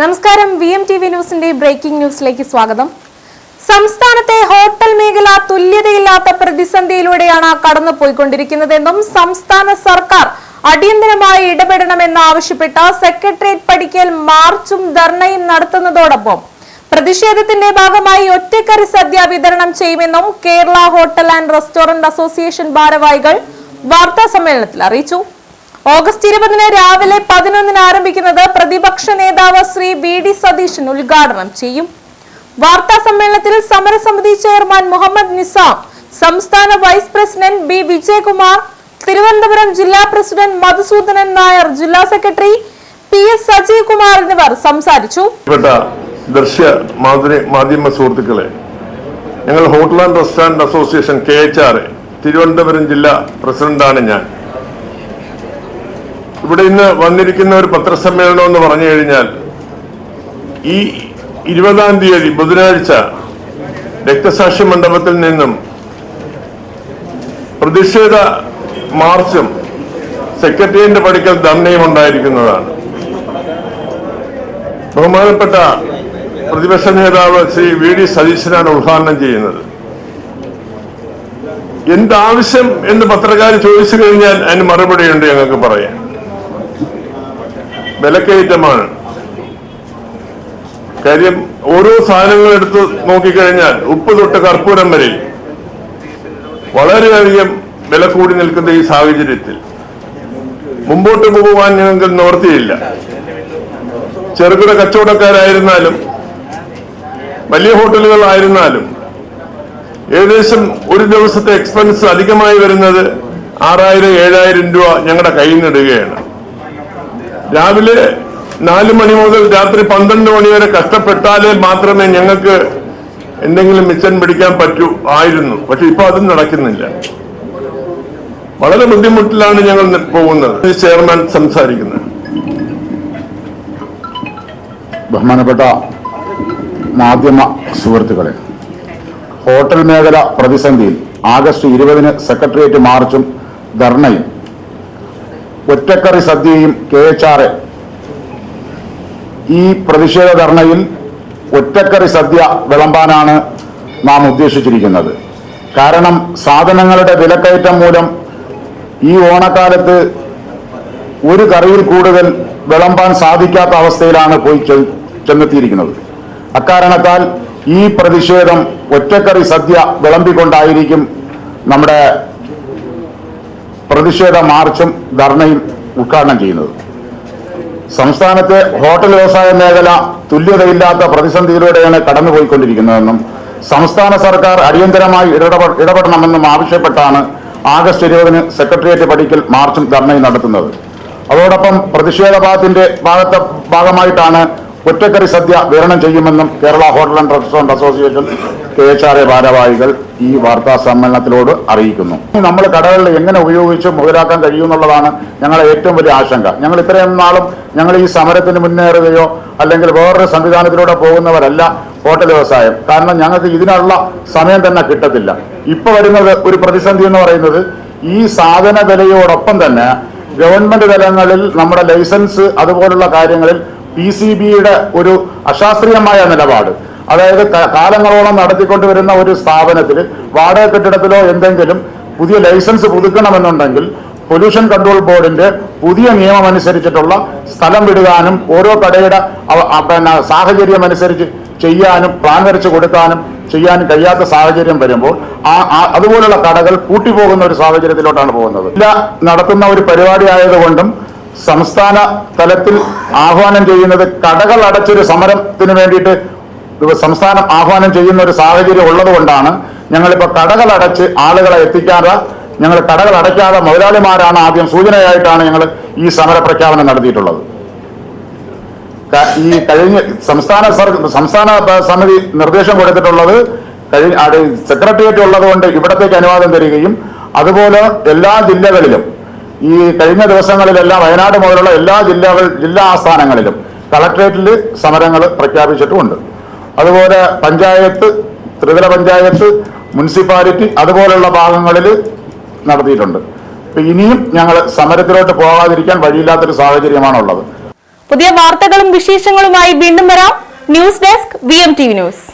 നമസ്കാരം. V M T V ന്യൂസിന്റെ breaking ന്യൂസിലേക്ക് സ്വാഗതം. സംസ്ഥാനത്തെ ഹോട്ടൽ മേഖല തുല്യതയില്ലാത്ത പ്രതിസന്ധിയിലൂടെയാണ് കടന്നു പോയിക്കൊണ്ടിരിക്കുന്നതെന്നും സംസ്ഥാന സർക്കാർ അടിയന്തരമായി ഇടപെടണമെന്ന് ആവശ്യപ്പെട്ട സെക്രട്ടേറിയറ്റ് പടിക്കൽ മാർച്ചും ധർണയും നടത്തുന്നതോടൊപ്പം പ്രതിഷേധത്തിന്റെ ഭാഗമായി ഒറ്റക്കറി സദ്യ വിതരണം ചെയ്യുമെന്നും Kerala Hotel and Restaurant Association ഭാരവാഹികൾ വാർത്താ സമ്മേളനത്തിൽ അറിയിച്ചു. ഓഗസ്റ്റ് ഇരുപതിന് രാവിലെ പതിനൊന്നിന് ആരംഭിക്കുന്നത് പ്രതിപക്ഷ നേതാവ് ശ്രീ വി ഡി സതീശൻ ഉദ്ഘാടനം ചെയ്യും. വാർത്താ സമ്മേളനത്തിൽ സമരസമിതി ചെയർമാൻ മുഹമ്മദ് നിസാം സംസ്ഥാന vice president B Vijayakumar Thiruvananthapuram ജില്ലാ പ്രസിഡന്റ് മധുസൂദനൻ നായർ ജില്ലാ secretary P S Sajeev Kumar എന്നിവർ സംസാരിച്ചു. ദൃശ്യ മാധ്യമ സുഹൃത്തുക്കളെ ഞങ്ങൾ Hotel and Restaurant Association K H R Thiruvananthapuram ജില്ലാ പ്രസിഡന്റാണ് ഞാൻ. ഇവിടെ ഇന്ന് വന്നിരിക്കുന്ന ഒരു പത്രസമ്മേളനം എന്ന് പറഞ്ഞു കഴിഞ്ഞാൽ ഈ ഇരുപതാം തീയതി ബുധനാഴ്ച രക്തസാക്ഷി മണ്ഡപത്തിൽ നിന്നും പ്രതിഷേധ മാർച്ചും സെക്രട്ടേറിയറ്റിന്റെ പടിക്കൽ ധർണയും ഉണ്ടായിരിക്കുന്നതാണ്. ബഹുമാനപ്പെട്ട പ്രതിപക്ഷ നേതാവ് ശ്രീ വി ഡി സതീശനാണ് ഉദ്ഘാടനം ചെയ്യുന്നത്. എന്താവശ്യം എന്ന് പത്രക്കാർ ചോദിച്ചു കഴിഞ്ഞാൽ അതിന് മറുപടിയുണ്ട് ഞങ്ങൾക്ക് പറയാൻ. വിലക്കയറ്റമാണ്. കാര്യം ഓരോ സാധനങ്ങൾ എടുത്ത് നോക്കിക്കഴിഞ്ഞാൽ ഉപ്പ് തൊട്ട് കർപ്പൂരം വരെ വളരെയധികം വില കൂടി നിൽക്കുന്ന ഈ സാഹചര്യത്തിൽ. മുമ്പോട്ട് പോകുവാൻ ഞങ്ങൾക്ക് നിവർത്തിയില്ല. ചെറുകിട കച്ചവടക്കാരായിരുന്നാലും വലിയ ഹോട്ടലുകളായിരുന്നാലും ഏകദേശം ഒരു ദിവസത്തെ എക്സ്പെൻസ് അധികമായി വരുന്നത് ആറായിരം ഏഴായിരം രൂപ ഞങ്ങളുടെ കയ്യിൽ നിന്ന് ഇടുകയാണ്. രാവിലെ നാല് മണി മുതൽ രാത്രി പന്ത്രണ്ട് മണി വരെ കഷ്ടപ്പെട്ടാലേ മാത്രമേ ഞങ്ങൾക്ക് എന്തെങ്കിലും മിച്ചൻ പിടിക്കാൻ പറ്റൂ ആയിരുന്നു. പക്ഷെ ഇപ്പൊ അതും നടക്കുന്നില്ല. വളരെ ബുദ്ധിമുട്ടിലാണ് ഞങ്ങൾ പോകുന്നത്. ചെയർമാൻ സംസാരിക്കുന്നത്. ബഹുമാനപ്പെട്ട മാധ്യമ സുഹൃത്തുക്കളെ ഹോട്ടൽ മേഖല പ്രതിസന്ധിയിൽ ആഗസ്റ്റ് ഇരുപതിന് സെക്രട്ടേറിയറ്റ് മാർച്ചും ധർണയും ഒറ്റക്കറി സദ്യയും കെ എച്ച് ആർ എ ഈ പ്രതിഷേധ ധർണയിൽ ഒറ്റക്കറി സദ്യ വിളമ്പാനാണ് നാം ഉദ്ദേശിച്ചിരിക്കുന്നത്. കാരണം സാധനങ്ങളുടെ വിലക്കയറ്റം മൂലം ഈ ഓണക്കാലത്ത് ഒരു കറിയിൽ കൂടുതൽ വിളമ്പാൻ സാധിക്കാത്ത അവസ്ഥയിലാണ് പോയി ചെന്നെത്തിയിരിക്കുന്നത്. അക്കാരണത്താൽ ഈ പ്രതിഷേധം ഒറ്റക്കറി സദ്യ വിളമ്പിക്കൊണ്ടായിരിക്കും നമ്മുടെ പ്രതിഷേധ മാർച്ചും ധർണയും ഉദ്ഘാടനം ചെയ്യുന്നത്. സംസ്ഥാനത്തെ ഹോട്ടൽ വ്യവസായ മേഖല തുല്യതയില്ലാത്ത പ്രതിസന്ധിയിലൂടെയാണ് കടന്നുപോയിക്കൊണ്ടിരിക്കുന്നതെന്നും സംസ്ഥാന സർക്കാർ അടിയന്തരമായി ഇടപെടണമെന്നും ആവശ്യപ്പെട്ടാണ് ആഗസ്റ്റ് ഇരുപതിന് സെക്രട്ടേറിയറ്റ് പടിക്കൽ മാർച്ചും ധർണയും നടത്തുന്നത്. അതോടൊപ്പം പ്രതിഷേധ ഭാഗത്തിന്റെ ഭാഗത്തെ ഭാഗമായിട്ടാണ് ഒറ്റക്കറി സദ്യ വിതരണം ചെയ്യുമെന്നും Kerala Hotel and Restaurant Association K H R A ഭാരവാഹികൾ ഈ വാർത്താ സമ്മേളനത്തിലോട് അറിയിക്കുന്നു. നമ്മൾ കടകളിൽ എങ്ങനെ ഉപയോഗിച്ച് മുതലാക്കാൻ കഴിയുമെന്നുള്ളതാണ് ഞങ്ങളെ ഏറ്റവും വലിയ ആശങ്ക. ഞങ്ങൾ ഇത്രയും നാളും ഞങ്ങൾ ഈ സമരത്തിന് മുന്നേറുകയോ അല്ലെങ്കിൽ വേറൊരു സംവിധാനത്തിലൂടെ പോകുന്നവരല്ല ഹോട്ടൽ വ്യവസായം. കാരണം ഞങ്ങൾക്ക് ഇതിനുള്ള സമയം തന്നെ കിട്ടത്തില്ല. ഇപ്പൊ വരുന്നത് ഒരു പ്രതിസന്ധി എന്ന് പറയുന്നത് ഈ സാധന വിലയോടൊപ്പം തന്നെ ഗവൺമെന്റ് തലങ്ങളിൽ നമ്മുടെ ലൈസൻസ് അതുപോലുള്ള കാര്യങ്ങളിൽ പി സി ബിയുടെ ഒരു അശാസ്ത്രീയമായ നിലപാട്. അതായത് കാലങ്ങളോളം നടത്തിക്കൊണ്ടുവരുന്ന ഒരു സ്ഥാപനത്തിൽ വാടക കെട്ടിടത്തിലോ എന്തെങ്കിലും പുതിയ ലൈസൻസ് പുതുക്കണമെന്നുണ്ടെങ്കിൽ പൊല്യൂഷൻ കൺട്രോൾ ബോർഡിന്റെ പുതിയ നിയമം അനുസരിച്ചിട്ടുള്ള സ്ഥലം വിടുവാനും ഓരോ കടയുടെ പിന്നെ സാഹചര്യം അനുസരിച്ച് ചെയ്യാനും പ്ലാൻ വരച്ച് കൊടുക്കാനും ചെയ്യാനും കഴിയാത്ത സാഹചര്യം വരുമ്പോൾ ആ അതുപോലുള്ള കടകൾ പൂട്ടിപ്പോകുന്ന ഒരു സാഹചര്യത്തിലോട്ടാണ് പോകുന്നത്. ഇല്ല നടത്തുന്ന ഒരു പരിപാടി ആയതുകൊണ്ടും സംസ്ഥാന തലത്തിൽ ആഹ്വാനം ചെയ്യുന്നത് കടകൾ അടച്ചൊരു സമരത്തിന് വേണ്ടിയിട്ട് സംസ്ഥാനം ആഹ്വാനം ചെയ്യുന്ന ഒരു സാഹചര്യം ഉള്ളതുകൊണ്ടാണ് ഞങ്ങളിപ്പോൾ കടകൾ അടച്ച് ആളുകളെ എത്തിക്കാതെ ഞങ്ങൾ കടകൾ അടയ്ക്കാതെ മുതലാളിമാരാണ് ആദ്യം സൂചനയായിട്ടാണ് ഞങ്ങൾ ഈ സമര പ്രഖ്യാപനം നടത്തിയിട്ടുള്ളത് ഈ കഴിഞ്ഞ സംസ്ഥാന സംസ്ഥാന സമിതി നിർദ്ദേശം കൊടുത്തിട്ടുള്ളത് കഴിഞ്ഞ സെക്രട്ടേറിയറ്റ് ഉള്ളതുകൊണ്ട് ഇവിടത്തേക്ക് അനുവാദം തരികയും അതുപോലെ എല്ലാ ജില്ലകളിലും ഈ കഴിഞ്ഞ ദിവസങ്ങളിലെല്ലാം വയനാട് മുതലുള്ള എല്ലാ ജില്ലകൾ ജില്ലാ ആസ്ഥാനങ്ങളിലും കളക്ട്രേറ്റിൽ സമരങ്ങൾ പ്രഖ്യാപിച്ചിട്ടുമുണ്ട്. അതുപോലെ പഞ്ചായത്ത് ത്രിതല പഞ്ചായത്ത് മുനിസിപ്പാലിറ്റി അതുപോലുള്ള ഭാഗങ്ങളിൽ നടത്തിയിട്ടുണ്ട്. ഇനിയും ഞങ്ങൾ സമരത്തിലോട്ട് പോകാതിരിക്കാൻ വഴിയില്ലാത്തൊരു സാഹചര്യമാണുള്ളത്. പുതിയ വാർത്തകളും വിശേഷങ്ങളുമായി വീണ്ടും വരാം. News desk V news.